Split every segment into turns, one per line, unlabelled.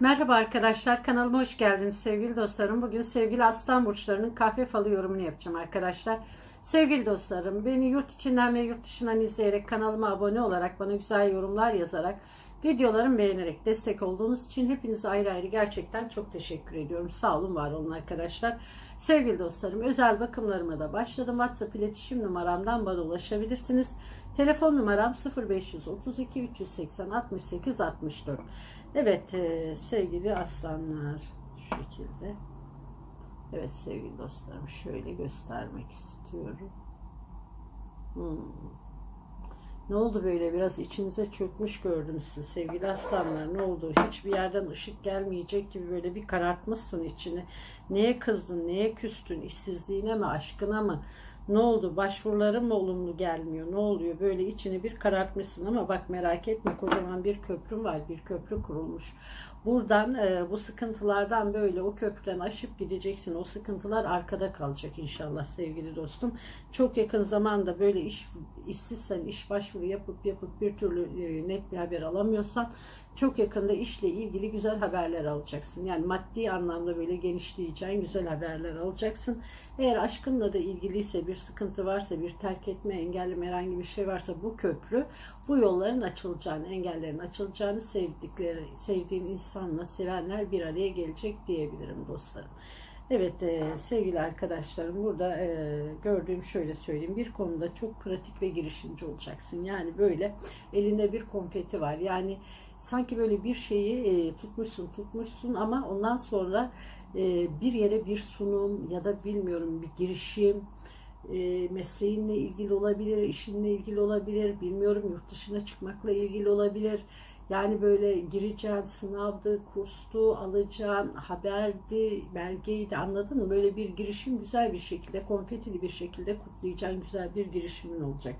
Merhaba arkadaşlar kanalıma hoş geldiniz sevgili dostlarım. Bugün sevgili aslan burçlarının kahve falı yorumunu yapacağım arkadaşlar. Sevgili dostlarım beni yurt içinden ve yurt dışından izleyerek kanalıma abone olarak bana güzel yorumlar yazarak videolarımı beğenerek destek olduğunuz için hepinize ayrı ayrı gerçekten çok teşekkür ediyorum. Sağ olun var olun arkadaşlar. Sevgili dostlarım özel bakımlarıma da başladım. WhatsApp iletişim numaramdan bana ulaşabilirsiniz. Telefon numaram 0532 380 68 64. Evet e, sevgili aslanlar şu şekilde. Evet sevgili dostlarım şöyle göstermek istiyorum. Hmm. Ne oldu böyle? Biraz içinize çökmüş gördüm sizi sevgili aslanlar ne oldu? Hiçbir yerden ışık gelmeyecek gibi böyle bir karartmışsın içini. Neye kızdın? Neye küstün? İşsizliğine mi? Aşkına mı ne oldu? Başvuruların mı olumlu gelmiyor? Ne oluyor? Böyle içini bir karartmışsın ama bak merak etme kocaman bir köprüm var bir köprü kurulmuş. Buradan e, bu sıkıntılardan böyle o köprüden aşıp gideceksin. O sıkıntılar arkada kalacak inşallah sevgili dostum. Çok yakın zamanda böyle iş işsizsen iş başvuru yapıp yapıp bir türlü e, net bir haber alamıyorsan çok yakında işle ilgili güzel haberler alacaksın. Yani maddi anlamda böyle genişleyeceğin güzel haberler alacaksın. Eğer aşkınla da ilgiliyse bir sıkıntı varsa bir terk etme engelleme herhangi bir şey varsa bu köprü bu yolların açılacağını engellerin açılacağını sevdikleri sevdiğin insanla sevenler bir araya gelecek diyebilirim dostlarım. Evet e, sevgili arkadaşlarım burada e, gördüğüm şöyle söyleyeyim. Bir konuda çok pratik ve girişimci olacaksın. Yani böyle elinde bir konfeti var. Yani sanki böyle bir şeyi e, tutmuşsun tutmuşsun ama ondan sonra e, bir yere bir sunum ya da bilmiyorum bir girişim e, mesleğinle ilgili olabilir işinle ilgili olabilir bilmiyorum yurt dışına çıkmakla ilgili olabilir yani böyle gireceğin sınavdı, kurstu, alacağın haberdi, belgeydi anladın mı? Böyle bir girişim güzel bir şekilde, konfetili bir şekilde kutlayacağın güzel bir girişimin olacak.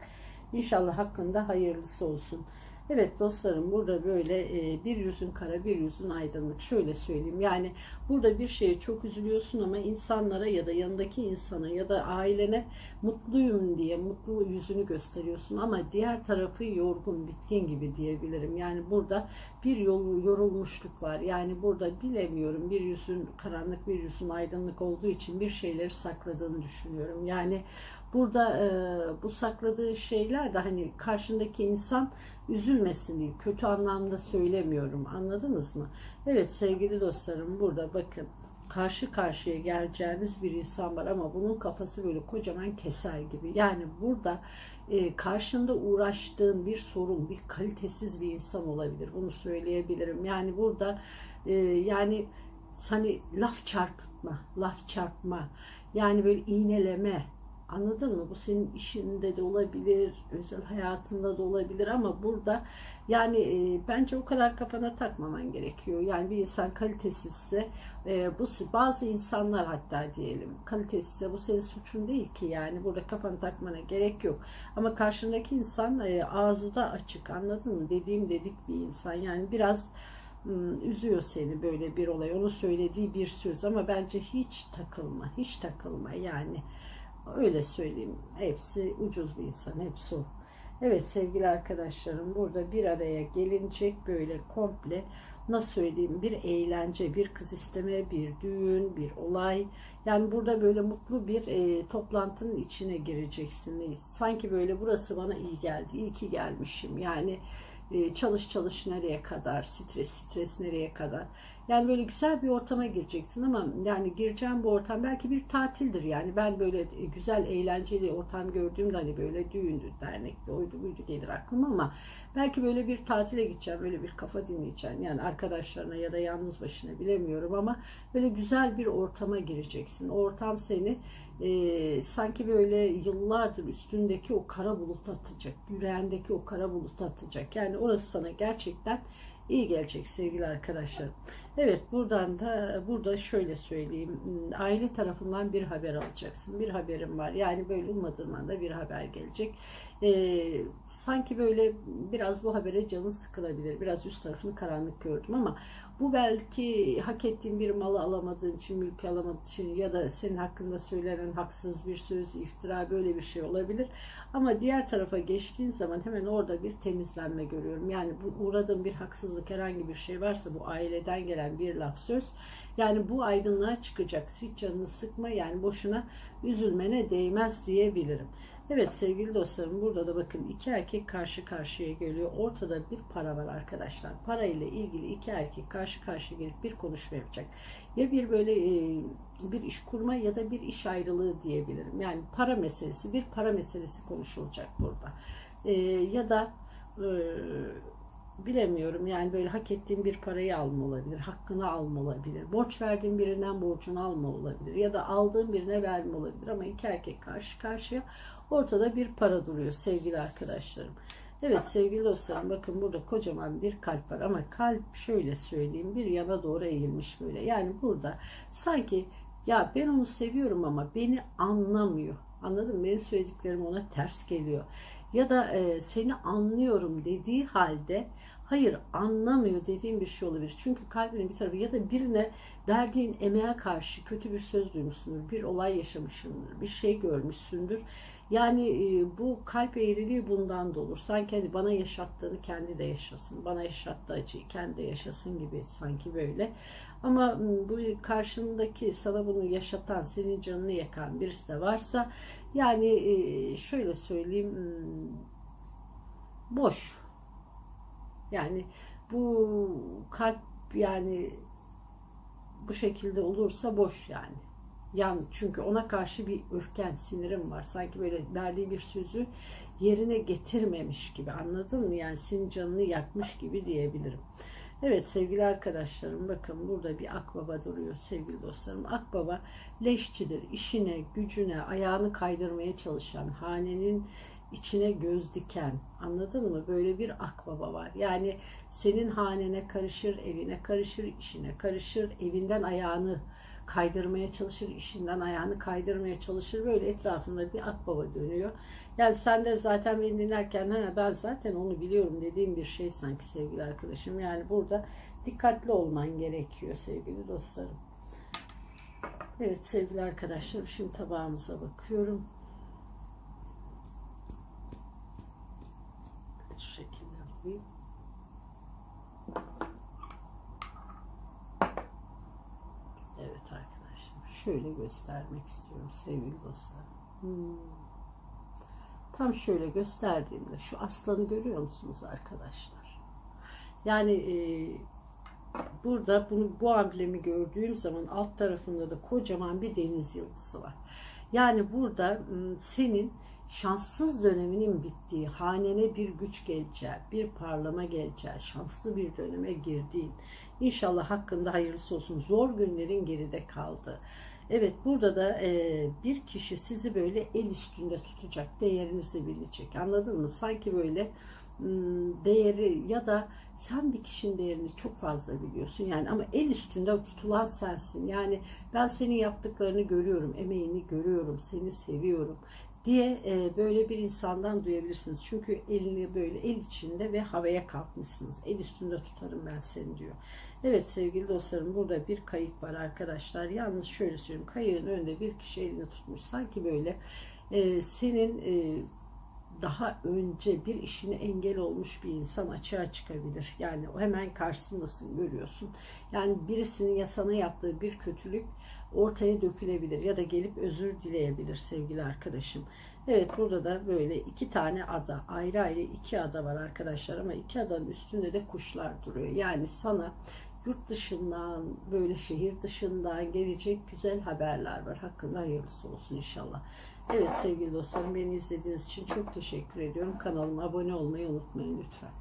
İnşallah hakkında hayırlısı olsun. Evet dostlarım burada böyle e, bir yüzün kara bir yüzün aydınlık. Şöyle söyleyeyim yani burada bir şeye çok üzülüyorsun ama insanlara ya da yanındaki insana ya da ailene mutluyum diye mutlu yüzünü gösteriyorsun ama diğer tarafı yorgun bitkin gibi diyebilirim. Yani burada bir yol, yorulmuşluk var. Yani burada bilemiyorum bir yüzün karanlık bir yüzün aydınlık olduğu için bir şeyleri sakladığını düşünüyorum. Yani burada e, bu sakladığı şeyler de hani karşındaki insan üzülmesin diye kötü anlamda söylemiyorum anladınız mı? Evet sevgili dostlarım burada bakın karşı karşıya geleceğiniz bir insan var ama bunun kafası böyle kocaman keser gibi. Yani burada e, karşında uğraştığın bir sorun, bir kalitesiz bir insan olabilir. Bunu söyleyebilirim. Yani burada e, yani hani laf çarpıtma, laf çarpma, yani böyle iğneleme, Anladın mı? Bu senin işinde de olabilir, özel hayatında da olabilir ama burada yani e, bence o kadar kafana takmaman gerekiyor. Yani bir insan kalitesizse e, bu bazı insanlar hatta diyelim kalitesizse bu senin suçun değil ki yani burada kafanı takmana gerek yok. Ama karşındaki insan e, ağzı da açık anladın mı? Dediğim dedik bir insan yani biraz üzüyor seni böyle bir olay. Onu söylediği bir söz ama bence hiç takılma, hiç takılma yani. Öyle söyleyeyim. Hepsi ucuz bir insan. Hepsi o. Evet sevgili arkadaşlarım burada bir araya gelinecek böyle komple nasıl söyleyeyim bir eğlence, bir kız isteme, bir düğün, bir olay. Yani burada böyle mutlu bir e, toplantının içine gireceksin. Sanki böyle burası bana iyi geldi, iyi ki gelmişim. Yani e, çalış çalış nereye kadar, stres stres nereye kadar. Yani böyle güzel bir ortama gireceksin ama yani gireceğim bu ortam belki bir tatildir yani. Ben böyle e, güzel eğlenceli ortam gördüğümde hani böyle düğündü, dernekti, oydu buydu gelir aklıma ama belki böyle bir tatile gideceğim, böyle bir kafa dinleyeceğim. Yani arkadaşlarına ya da yalnız başına bilemiyorum ama böyle güzel bir ortama gireceksin. O ortam seni e, sanki böyle yıllardır üstündeki o kara bulut atacak, yüreğindeki o kara bulut atacak. Yani orası sana gerçekten iyi gelecek sevgili arkadaşlar. Evet buradan da burada şöyle söyleyeyim. Aile tarafından bir haber alacaksın. Bir haberim var. Yani böyle ummadığın anda bir haber gelecek. Ee, sanki böyle biraz bu habere canın sıkılabilir. Biraz üst tarafını karanlık gördüm ama bu belki hak ettiğin bir malı alamadığın için, mülkü alamadığın için ya da senin hakkında söylenen haksız bir söz, iftira böyle bir şey olabilir. Ama diğer tarafa geçtiğin zaman hemen orada bir temizlenme görüyorum. Yani bu uğradığın bir haksızlık herhangi bir şey varsa bu aileden gelen bir laf söz. Yani bu aydınlığa çıkacak. Hiç canını sıkma yani boşuna üzülmene değmez diyebilirim. Evet sevgili dostlarım burada da bakın iki erkek karşı karşıya geliyor. Ortada bir para var arkadaşlar. Para ile ilgili iki erkek karşı karşıya gelip bir konuşma yapacak. Ya bir böyle e, bir iş kurma ya da bir iş ayrılığı diyebilirim. Yani para meselesi, bir para meselesi konuşulacak burada. E, ya da e, bilemiyorum yani böyle hak ettiğin bir parayı alma olabilir, hakkını alma olabilir, borç verdiğin birinden borcunu alma olabilir ya da aldığın birine verme olabilir ama iki erkek karşı karşıya ortada bir para duruyor sevgili arkadaşlarım. Evet sevgili dostlarım bakın burada kocaman bir kalp var ama kalp şöyle söyleyeyim bir yana doğru eğilmiş böyle. Yani burada sanki ya ben onu seviyorum ama beni anlamıyor. Anladın mı? Benim söylediklerim ona ters geliyor. Ya da e, seni anlıyorum dediği halde hayır anlamıyor dediğim bir şey olabilir. Çünkü kalbinin bir tarafı ya da birine verdiğin emeğe karşı kötü bir söz duymuşsundur, bir olay yaşamışsındır, bir şey görmüşsündür. Yani bu kalp eğriliği bundan da olur. Sanki hani bana yaşattığını kendi de yaşasın, bana yaşattığı acıyı kendi de yaşasın gibi sanki böyle. Ama bu karşındaki sana bunu yaşatan, senin canını yakan birisi de varsa yani şöyle söyleyeyim boş. Yani bu kalp yani bu şekilde olursa boş yani. Yani çünkü ona karşı bir öfken, sinirim var. Sanki böyle verdiği bir sözü yerine getirmemiş gibi. Anladın mı? Yani senin canını yakmış gibi diyebilirim. Evet sevgili arkadaşlarım bakın burada bir akbaba duruyor sevgili dostlarım. Akbaba leşçidir. İşine, gücüne, ayağını kaydırmaya çalışan, hanenin içine göz diken anladın mı? Böyle bir akbaba var. Yani senin hanene karışır, evine karışır, işine karışır, evinden ayağını kaydırmaya çalışır, işinden ayağını kaydırmaya çalışır. Böyle etrafında bir akbaba dönüyor. Yani sen de zaten beni dinlerken ha, ben zaten onu biliyorum dediğim bir şey sanki sevgili arkadaşım. Yani burada dikkatli olman gerekiyor sevgili dostlarım. Evet sevgili arkadaşlarım şimdi tabağımıza bakıyorum. Şu şekilde koyayım. Evet arkadaşlar şöyle göstermek istiyorum sevgili dostlarım. Hmm. Tam şöyle gösterdiğimde şu aslanı görüyor musunuz arkadaşlar? Yani e, burada bunu bu amblemi gördüğüm zaman alt tarafında da kocaman bir deniz yıldızı var. Yani burada senin şanssız döneminin bittiği, hanene bir güç geleceği, bir parlama geleceği, şanslı bir döneme girdiğin, inşallah hakkında hayırlısı olsun, zor günlerin geride kaldığı. Evet burada da e, bir kişi sizi böyle el üstünde tutacak, değerinizi bilecek. Anladın mı? Sanki böyle değeri ya da sen bir kişinin değerini çok fazla biliyorsun yani ama el üstünde tutulan sensin yani ben senin yaptıklarını görüyorum emeğini görüyorum seni seviyorum diye e, böyle bir insandan duyabilirsiniz. Çünkü elini böyle el içinde ve havaya kalkmışsınız. El üstünde tutarım ben seni diyor. Evet sevgili dostlarım burada bir kayık var arkadaşlar. Yalnız şöyle söyleyeyim kayığın önünde bir kişi elini tutmuş. Sanki böyle e, senin e, daha önce bir işine engel olmuş bir insan açığa çıkabilir. Yani o hemen karşısındasın görüyorsun. Yani birisinin ya sana yaptığı bir kötülük ortaya dökülebilir ya da gelip özür dileyebilir sevgili arkadaşım. Evet burada da böyle iki tane ada ayrı ayrı iki ada var arkadaşlar ama iki adanın üstünde de kuşlar duruyor. Yani sana yurt dışından böyle şehir dışından gelecek güzel haberler var. Hakkında hayırlısı olsun inşallah. Evet sevgili dostlarım beni izlediğiniz için çok teşekkür ediyorum. Kanalıma abone olmayı unutmayın lütfen.